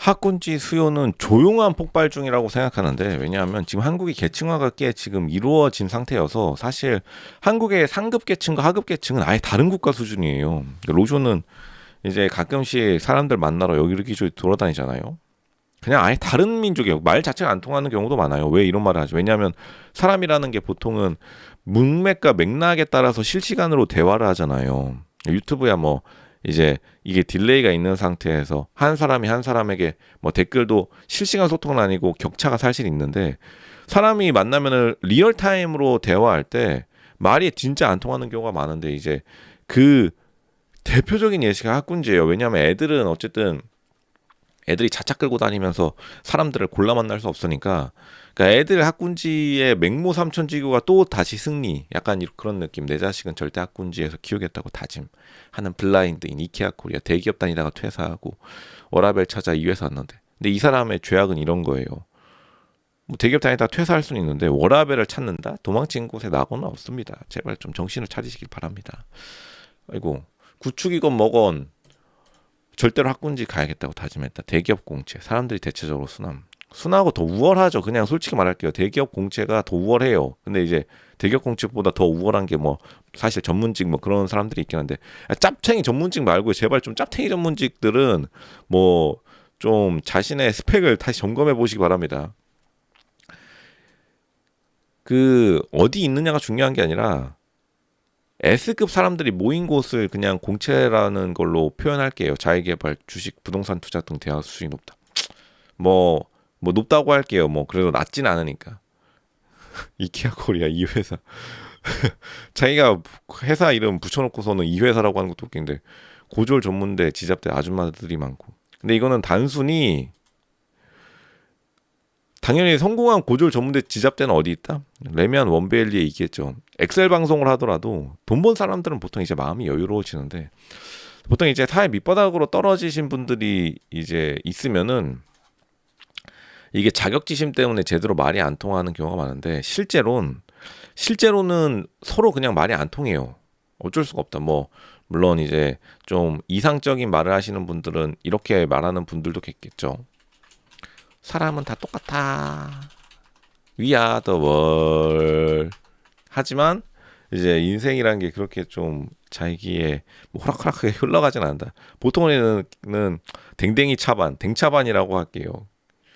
학군지 수요는 조용한 폭발 중이라고 생각하는데 왜냐하면 지금 한국이 계층화가 꽤 지금 이루어진 상태여서 사실 한국의 상급 계층과 하급 계층은 아예 다른 국가 수준이에요. 로쇼는 이제 가끔씩 사람들 만나러 여기저기 돌아다니잖아요. 그냥 아예 다른 민족이에요. 말 자체가 안 통하는 경우도 많아요. 왜 이런 말을 하지? 왜냐하면 사람이라는 게 보통은 문맥과 맥락에 따라서 실시간으로 대화를 하잖아요. 유튜브야 뭐 이제 이게 딜레이가 있는 상태에서 한 사람이 한 사람에게 뭐 댓글도 실시간 소통은 아니고 격차가 사실 있는데 사람이 만나면은 리얼 타임으로 대화할 때 말이 진짜 안 통하는 경우가 많은데 이제 그 대표적인 예시가 학군지예요. 왜냐하면 애들은 어쨌든 애들이 자차 끌고 다니면서 사람들을 골라 만날 수 없으니까 그러니까 애들 학군지의 맹모 삼천지교가 또 다시 승리. 약간 그런 느낌. 내 자식은 절대 학군지에서 키우겠다고 다짐하는 블라인드인 이케아 코리아 대기업 다니다가 퇴사하고 워라벨 찾아 이 회사 왔는데. 근데 이 사람의 죄악은 이런 거예요. 뭐 대기업 다니다가 퇴사할 수는 있는데 워라벨을 찾는다? 도망친 곳에 낙오는 없습니다. 제발 좀 정신을 차리시길 바랍니다. 아이고 구축이건 뭐건 절대로 학군지 가야겠다고 다짐했다. 대기업 공채. 사람들이 대체적으로 순함. 순하고 더 우월하죠. 그냥 솔직히 말할게요. 대기업 공채가 더 우월해요. 근데 이제 대기업 공채보다 더 우월한 게 뭐 사실 전문직 뭐 그런 사람들이 있긴 한데 짭탱이 전문직 말고 제발 좀 짭탱이 전문직들은 뭐 좀 자신의 스펙을 다시 점검해 보시기 바랍니다. 그 어디 있느냐가 중요한 게 아니라 S급 사람들이 모인 곳을 그냥 공채라는 걸로 표현할게요. 자기개발, 주식, 부동산 투자 등 대학 수준이 높다. 뭐, 뭐 높다고 할게요. 뭐 그래도 낮진 않으니까. 이케아 코리아 이 회사. 자기가 회사 이름 붙여놓고서는 이 회사라고 하는 것도 웃긴데 고졸 전문대 지잡대 아줌마들이 많고. 근데 이거는 단순히 당연히 성공한 고졸 전문대 지잡대는 어디 있다? 레미안 원베일리에 있겠죠. 엑셀 방송을 하더라도 돈 번 사람들은 보통 이제 마음이 여유로워지는데 보통 이제 사회 밑바닥으로 떨어지신 분들이 이제 있으면은 이게 자격지심 때문에 제대로 말이 안 통하는 경우가 많은데 실제로는 실제로는 서로 그냥 말이 안 통해요. 어쩔 수가 없다. 뭐 물론 이제 좀 이상적인 말을 하시는 분들은 이렇게 말하는 분들도 계겠죠. 사람은 다 똑같아. 위아 더 월. 하지만 이제 인생이란 게 그렇게 좀 자기의 뭐 호락호락하게 흘러가진 않는다. 보통에는 댕댕이 차반, 댕차반이라고 할게요.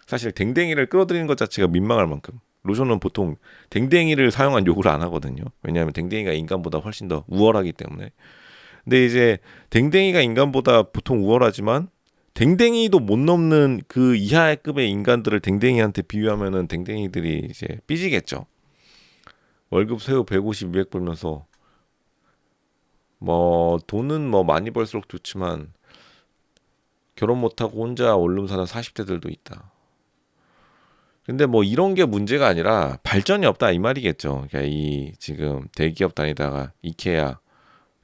사실 댕댕이를 끌어들이는 것 자체가 민망할 만큼 로션은 보통 댕댕이를 사용한 요구를 안 하거든요. 왜냐하면 댕댕이가 인간보다 훨씬 더 우월하기 때문에. 근데 이제 댕댕이가 인간보다 보통 우월하지만 댕댕이도 못 넘는 그 이하의 급의 인간들을 댕댕이한테 비유하면은 댕댕이들이 이제 삐지겠죠. 월급 새우 150, 200 벌면서 뭐 돈은 뭐 많이 벌수록 좋지만 결혼 못하고 혼자 원룸 사는 40대들도 있다. 근데 뭐 이런 게 문제가 아니라 발전이 없다 이 말이겠죠. 그러니까 이 지금 대기업 다니다가 이케아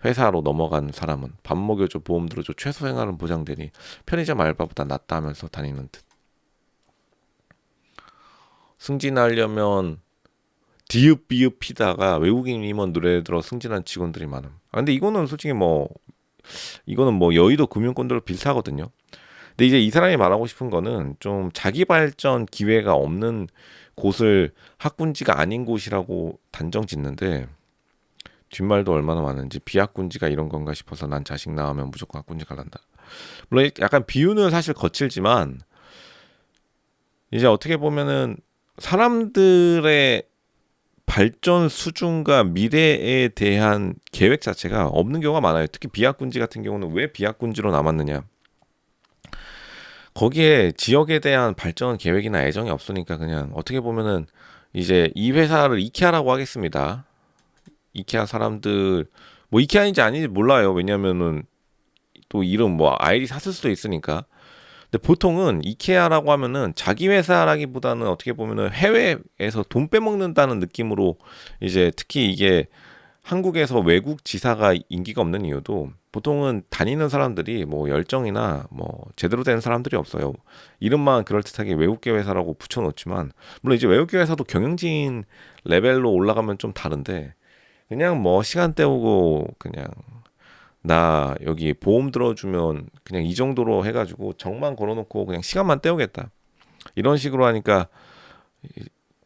회사로 넘어간 사람은 밥 먹여줘 보험 들어줘 최소 생활은 보장되니 편의점 알바보다 낫다 하면서 다니는 듯. 승진하려면 디읍 비읍 피다가 외국인 임원 노래 들어 승진한 직원들이 많음. 아 근데 이거는 솔직히 뭐 이거는 뭐 여의도 금융권들로 비슷하거든요 근데 이제 이 사람이 말하고 싶은 거는 좀 자기 발전 기회가 없는 곳을 학군지가 아닌 곳이라고 단정 짓는데 뒷말도 얼마나 많은지 비학군지가 이런 건가 싶어서 난 자식 낳으면 무조건 학군지 갈란다. 물론 약간 비유는 사실 거칠지만 이제 어떻게 보면은 사람들의 발전 수준과 미래에 대한 계획 자체가 없는 경우가 많아요. 특히 비학군지 같은 경우는 왜 비학군지로 남았느냐? 거기에 지역에 대한 발전 계획이나 애정이 없으니까 그냥 어떻게 보면은 이제 이 회사를 이케아라고 하겠습니다. 이케아 사람들 뭐 이케아인지 아닌지 몰라요. 왜냐면은 또 이름 뭐 아이디 샀을 수도 있으니까. 근데 보통은 이케아라고 하면은 자기 회사라기보다는 어떻게 보면은 해외에서 돈 빼먹는다는 느낌으로 이제 특히 이게 한국에서 외국 지사가 인기가 없는 이유도 보통은 다니는 사람들이 뭐 열정이나 뭐 제대로 된 사람들이 없어요. 이름만 그럴듯하게 외국계 회사라고 붙여놓지만 물론 이제 외국계 회사도 경영진 레벨로 올라가면 좀 다른데 그냥 뭐 시간 때우고 그냥 나 여기 보험 들어주면 그냥 이 정도로 해가지고 정만 걸어놓고 그냥 시간만 때우겠다. 이런 식으로 하니까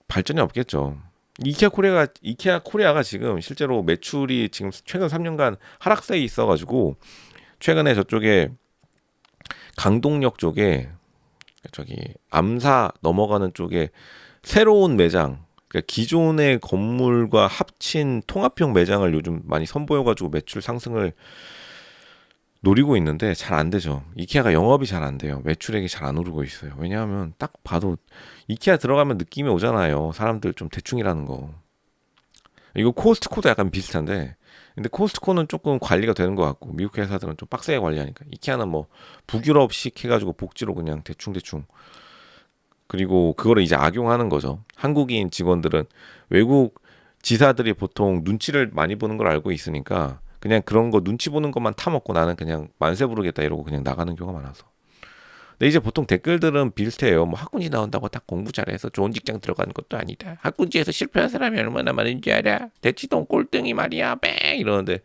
발전이 없겠죠. 이케아 코리아가 이케아 코리아가 지금 실제로 매출이 지금 최근 3년간 하락세에 있어가지고 최근에 저쪽에 강동역 쪽에 저기 암사 넘어가는 쪽에 새로운 매장 그러니까 기존의 건물과 합친 통합형 매장을 요즘 많이 선보여가지고 매출 상승을 노리고 있는데 잘 안 되죠. 이케아가 영업이 잘 안 돼요. 매출액이 잘 안 오르고 있어요. 왜냐하면 딱 봐도 이케아 들어가면 느낌이 오잖아요. 사람들 좀 대충이라는 거. 이거 코스트코도 약간 비슷한데 근데 코스트코는 조금 관리가 되는 것 같고 미국 회사들은 좀 빡세게 관리하니까 이케아는 뭐 북유럽식 해가지고 복지로 그냥 대충 대충 그리고 그거를 이제 악용하는 거죠. 한국인 직원들은 외국 지사들이 보통 눈치를 많이 보는 걸 알고 있으니까 그냥 그런 거 눈치 보는 것만 타먹고 나는 그냥 만세 부르겠다 이러고 그냥 나가는 경우가 많아서. 근데 이제 보통 댓글들은 비슷해요. 뭐 학군지 나온다고 딱 공부 잘해서 좋은 직장 들어가는 것도 아니다. 학군지에서 실패한 사람이 얼마나 많은지 알아? 대치동 꼴등이 말이야. 뺑 이러는데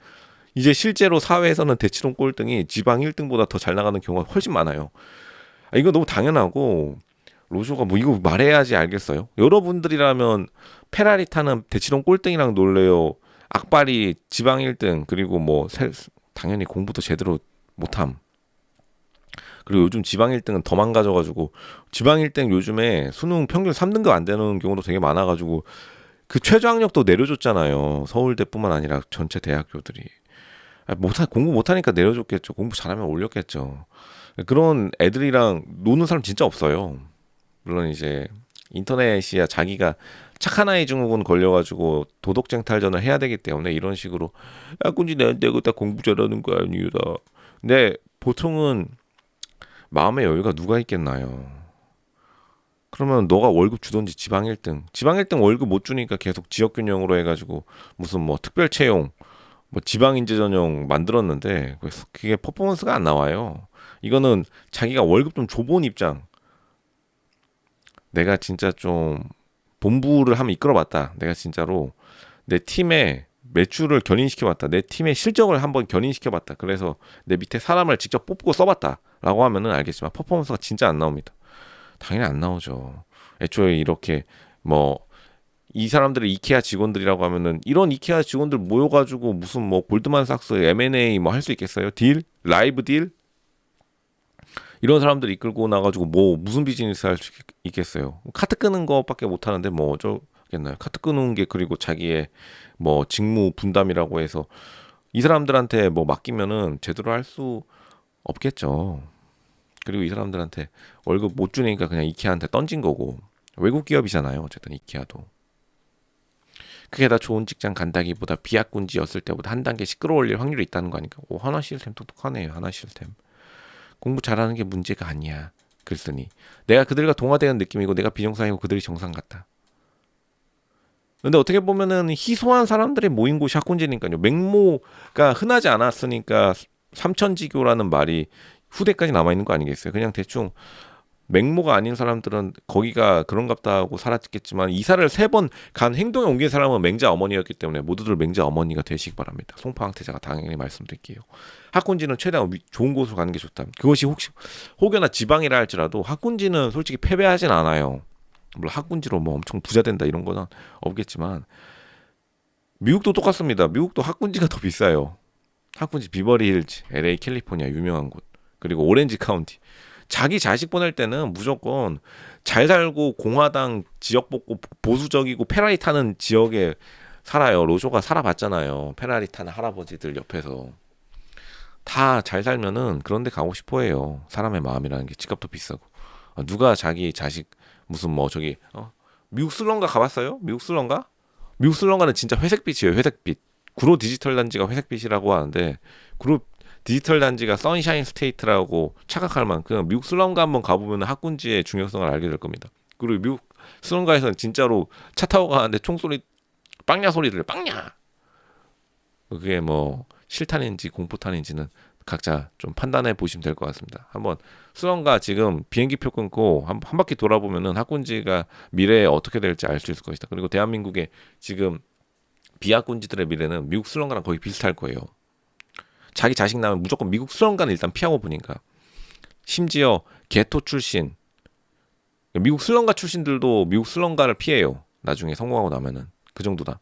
이제 실제로 사회에서는 대치동 꼴등이 지방 1등보다 더 잘 나가는 경우가 훨씬 많아요. 아, 이거 너무 당연하고 로쇼가 뭐 이거 말해야지 알겠어요. 여러분들이라면 페라리 타는 대치동 꼴등이랑 놀래요. 악발이 지방 1등 그리고 뭐 당연히 공부도 제대로 못함. 그리고 요즘 지방 1등은 더 망가져가지고 지방 1등 요즘에 수능 평균 3등급 안 되는 경우도 되게 많아가지고 그 최저학력도 내려줬잖아요. 서울대뿐만 아니라 전체 대학교들이 아, 못하 공부 못하니까 내려줬겠죠. 공부 잘하면 올렸겠죠. 그런 애들이랑 노는 사람 진짜 없어요. 물론 이제 인터넷이야 자기가 착한 아이 증후군 걸려가지고 도덕쟁 탈전을 해야 되기 때문에 이런 식으로 야 꾼지 내한테 그다 공부 잘하는 거 아니유다. 근데 보통은 마음의 여유가 누가 있겠나요? 그러면 너가 월급 주던지 지방 1등, 지방 1등 월급 못 주니까 계속 지역 균형으로 해가지고 무슨 뭐 특별 채용, 뭐 지방 인재 전용 만들었는데 그게 퍼포먼스가 안 나와요. 이거는 자기가 월급 좀 줘본 입장, 내가 진짜 좀 본부를 한번 이끌어봤다. 내가 진짜로 내 팀의 매출을 견인시켜봤다. 내 팀의 실적을 한번 견인시켜봤다. 그래서 내 밑에 사람을 직접 뽑고 써봤다 라고 하면은 알겠지만 퍼포먼스가 진짜 안 나옵니다. 당연히 안 나오죠. 애초에 이렇게 뭐 이 사람들이 이케아 직원들이라고 하면은 이런 이케아 직원들 모여가지고 무슨 뭐 골드만삭스 M&A 뭐 할 수 있겠어요? 딜? 라이브 딜? 이런 사람들 이끌고 나가지고 뭐 무슨 비즈니스 할 수 있겠어요? 카트 끄는 거밖에 못 하는데 뭐 어쩌겠나요? 카트 끄는 게 그리고 자기의 뭐 직무 분담이라고 해서 이 사람들한테 뭐 맡기면은 제대로 할 수 없겠죠. 그리고 이 사람들한테 월급 못 주니까 그냥 이케아한테 던진 거고 외국 기업이잖아요. 어쨌든 이케아도. 그게 다 좋은 직장 간다기보다 비약군지였을 때보다 한 단계씩 끌어올릴 확률이 있다는 거 아니까. 오 하나 시스템 똑똑하네요. 하나 시스템. 공부 잘하는 게 문제가 아니야. 글쓰니 내가 그들과 동화되는 느낌이고 내가 비정상이고 그들이 정상 같다. 근데 어떻게 보면은 희소한 사람들이 모인 곳이 학군지니까요. 맹모가 흔하지 않았으니까 삼천지교라는 말이 후대까지 남아 있는 거 아니겠어요? 그냥 대충 맹모가 아닌 사람들은 거기가 그런갑다 하고 살았겠지만 이사를 세 번 간 행동에 옮긴 사람은 맹자 어머니였기 때문에 모두들 맹자 어머니가 되시기 바랍니다. 송파항태자가 당연히 말씀드릴게요. 학군지는 최대한 좋은 곳으로 가는 게 좋다. 그것이 혹시 혹여나 지방이라 할지라도 학군지는 솔직히 패배하진 않아요. 물론 학군지로 뭐 엄청 부자 된다 이런 거는 없겠지만 미국도 똑같습니다. 미국도 학군지가 더 비싸요. 학군지 비버리 힐즈, LA 캘리포니아 유명한 곳. 그리고 오렌지 카운티. 자기 자식 보낼 때는 무조건 잘 살고 공화당 지역 뽑고 보수적이고 페라리 타는 지역에 살아요. 로조가 살아봤잖아요. 페라리 타는 할아버지들 옆에서 다 잘 살면은 그런데 가고 싶어 해요. 사람의 마음이라는 게 집값도 비싸고 아, 누가 자기 자식 무슨 뭐 저기 어? 미국 슬런가 가봤어요? 미국 슬런가? 미국 슬런가는 진짜 회색빛이에요. 회색빛. 구로 디지털 단지가 회색빛이라고 하는데 구로 디지털 단지가 선샤인 스테이트라고 착각할 만큼 미국 슬럼가 한번 가보면 학군지의 중요성을 알게 될 겁니다. 그리고 미국 슬럼가에서는 진짜로 차 타고 가는데 총소리 빵야 소리 들려 빵야. 그게 뭐 실탄인지 공포탄인지는 각자 좀 판단해 보시면 될 것 같습니다. 한번 수원가 지금 비행기표 끊고 한, 한 바퀴 돌아보면은 학군지가 미래에 어떻게 될지 알 수 있을 것이다. 그리고 대한민국의 지금 비학군지들의 미래는 미국 수원가랑 거의 비슷할 거예요. 자기 자식 나면 무조건 미국 슬럼가는 일단 피하고 보니까 심지어 게토 출신 미국 슬럼가 출신들도 미국 슬럼가를 피해요. 나중에 성공하고 나면은 그 정도다.